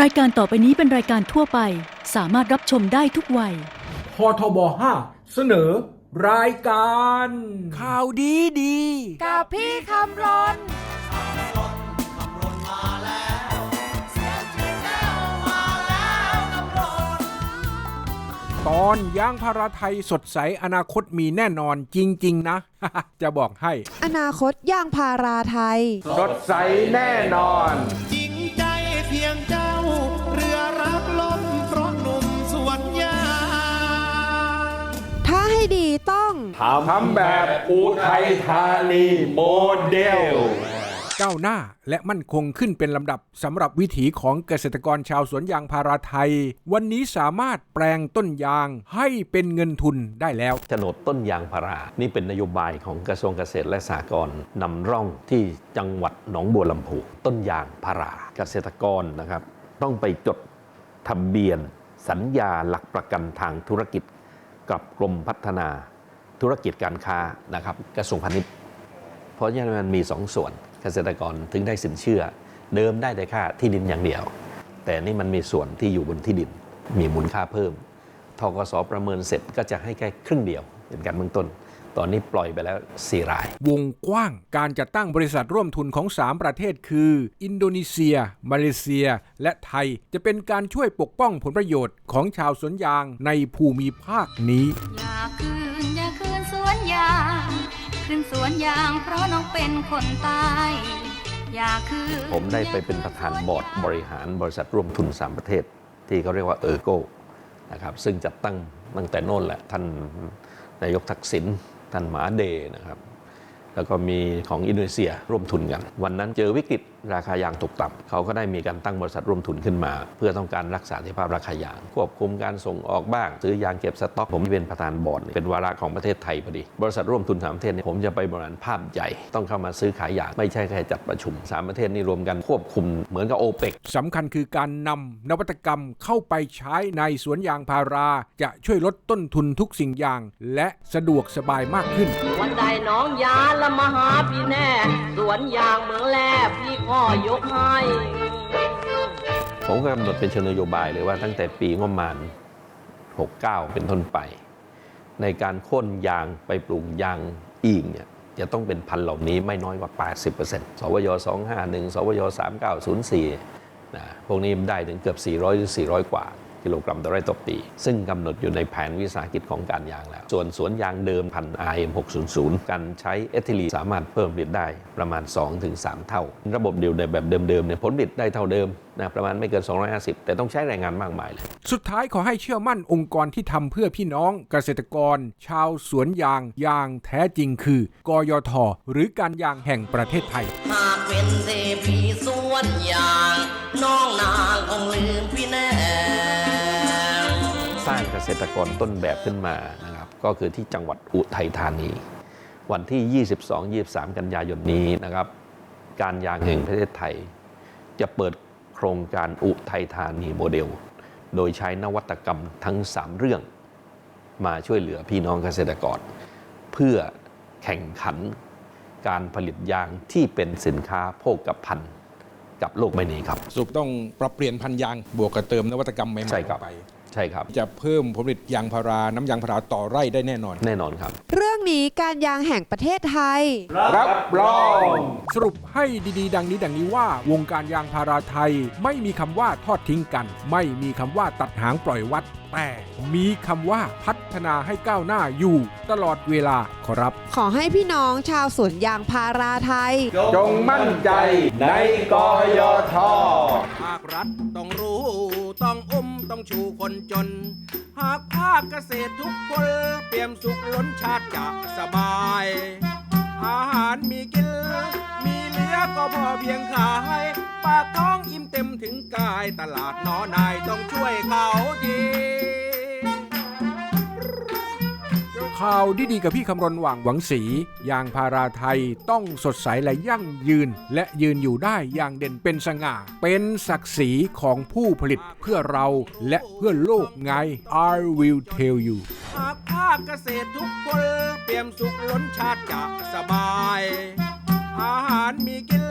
รายการต่อไปนี้เป็นรายการทั่วไป สามารถรับชมได้ทุกวัย พทบ5เสนอ รายการ ข่าวดีดี กับพี่คำรนตอนยางพาราไทยสดใสอนาคตมีแน่นอนจริง ๆ นะ จะบอกให้ อนาคตย่างพาราไทย สดใสแน่นอน จ ต้องทำแบบอุทัยธานีโมเดล ก้าวหน้าและมั่นคงขึ้นเป็นลำดับสำหรับวิถีของเกษตรกรชาวสวนยางพาราไทย วันนี้สามารถแปลงต้นยางให้เป็นเงินทุนได้แล้ว โฉนดต้นยางพารา นี่เป็นนโยบายของกระทรวงเกษตรและสหกรณ์นำร่องที่จังหวัดหนองบัวลำพูต้นยางพารา เกษตรกรนะครับ ต้องไปจดทะเบียน สัญญาหลักประกันทางธุรกิจ กับกรมพัฒนา ธุรกิจการค้านะครับกระทรวงพาณิชย์ เพราะฉะนั้นมันมีสองส่วนเกษตรกรถึงได้สินเชื่อ เดิมได้แต่ค่าที่ดินอย่างเดียว แต่นี่มันมีส่วนที่อยู่บนที่ดิน มีมูลค่าเพิ่มทกสประเมินเสร็จก็จะให้แค่ครึ่งเดียวเป็นการเบื้องต้น ตอนนี้ปล่อยไปแล้ว 4 ราย วงกว้างการจัดตั้งบริษัทร่วมทุนของ 3 ประเทศคือ อินโดนีเซีย มาเลเซีย และไทย จะเป็นการช่วยปกป้องผลประโยชน์ของชาวสวนยางในภูมิภาคนี้ ยางคืนสวนยางเพราะน้องเป็นคนตายอยาคืนผมได้ไปเป็นประธานบอร์ดบริหารบริษัทร่วมทุน3ประเทศ ที่เขาเรียกว่าเออร์โกนะครับซึ่งจัดตั้งตั้งแต่โน่นแหละ ท่านนายกทักษิณท่านหมาเดนะครับ แล้วก็มีของอินโดนีเซียร่วมทุนกัน วันนั้นเจอวิกฤตราคายางตกต่ำเขาก็ได้มีการตั้งบริษัทร่วมทุนขึ้นมา เพื่อต้องการรักษาสถิภาพราคายาง ควบคุมการส่งออกบ้าง ซื้อยางเก็บสต็อกผมเป็นประธานบอร์ดเป็นวาระของประเทศไทยพอดี บริษัทร่วมทุนสามประเทศเนี่ยผมจะไปบริหารภาพใหญ่ต้องเข้ามาซื้อขายยางไม่ใช่แค่จัดประชุมสามประเทศนี่รวมกันควบคุมเหมือนกับโอเปกสำคัญคือการนำนวัตกรรมเข้าไปใช้ในสวนยางพารา จะช่วยลดต้นทุนทุกสิ่งอย่าง และสะดวกสบายมากขึ้น วันใดน้องยาละมาหาพี่แน่สวนยางเมืองแลพี่ก็ ยกให้ผมก็กำหนดเป็นเชิงนโยบายเลยว่าตั้งแต่ปีงบประมาณ 69 เป็นต้นไป ในการค้นยางไปปลูกยางอีกเนี่ยจะต้องเป็นพันเหล่านี้ไม่น้อยกว่า 80%สวย251 สวย3904นะพวกนี้มันได้ถึงเกือบ 400 หรือ 400 กว่า กิโลกรัมต่อไร่ต่อปี ซึ่งกำหนดอยู่ในแผนวิสาหกิจของการยางแล้ว ส่วนสวนยางเดิมพัน RM 600 การใช้เอทิลีนสามารถเพิ่มผลิตได้ประมาณ 2-3 เท่า ระบบเดียวในแบบเดิมๆเนี่ยผลผลิตได้เท่าเดิมนะประมาณไม่เกิน 250 แต่ต้องใช้แรงงานมากมายเลย สุดท้ายขอให้เชื่อมั่นองค์กรที่ทำเพื่อพี่น้องเกษตรกร ชาวสวนยางอย่างแท้จริงคือกยท หรือการยางแห่งประเทศไทย หากเป็นเทพีสวนยาง น้องนางคงลืมพี่แน่สร้างเก ษตรกรต้นแบบขึ้นมานะครับก็คือที่จังหวัดอุทัยธานี วันที่ 22-23 กันยายนนี้นะครับ การยางแห่งประเทศไทย จะเปิดโครงการอุทัยธานีโมเดล โดยใช้นวัตกรรมทั้ง 3 เรื่อง มาช่วยเหลือพี่น้องเกษตรกร เพื่อแข่งขันการผลิตยางที่เป็นสินค้าโภคภัณฑ์กับโลกใบนี้ครับสรุปต้องปรับเปลี่ยนพันธุ์ยางบวกกับเติมนวัตกรรมใหม่ๆใช่ครับเข้าไปใช่ครับ จะเพิ่มผลผลิตยางพารา น้ำยางพาราต่อไร่ได้แน่นอน แน่นอนครับ เรื่องนี้การยางแห่งประเทศไทย รับรองสรุปให้ดีๆ ดังนี้ดังนี้ว่าวงการยางพาราไทย ไม่มีคำว่าทอดทิ้งกัน ไม่มีคำว่าตัดหางปล่อยวัด แต่มีคำว่าพัฒนาให้ก้าวหน้าอยู่ ตลอดเวลาขอรับ ขอให้พี่น้องชาวสวนยางพาราไทย จงมั่นใจในกยทภาครัฐต้องรู้ ต้องอุ้มต้องชูคนจน หากภาคเกษตรทุกคนเปี่ยมสุขล้นชาติจะสบาย อาหารมีกิน มีเหลือก็พอเพียงขาย ปากท้องอิ่มเต็มถึงกายตลาดน้อนายต้องช่วยเขาที ข่าวดีๆกับพี่คำรณหว่างหวังสียางพาราไทยต้องสดใสและยั่งยืน และยืนอยู่ได้อย่างเด่นเป็นสง่า เป็นศักดิ์ศรีของผู้ผลิตเพื่อเราและเพื่อโลกไง I will tell you หากภาคเกษตรทุกคนเปี่ยมสุขล้นชาติจะสบาย อาหารมีกิน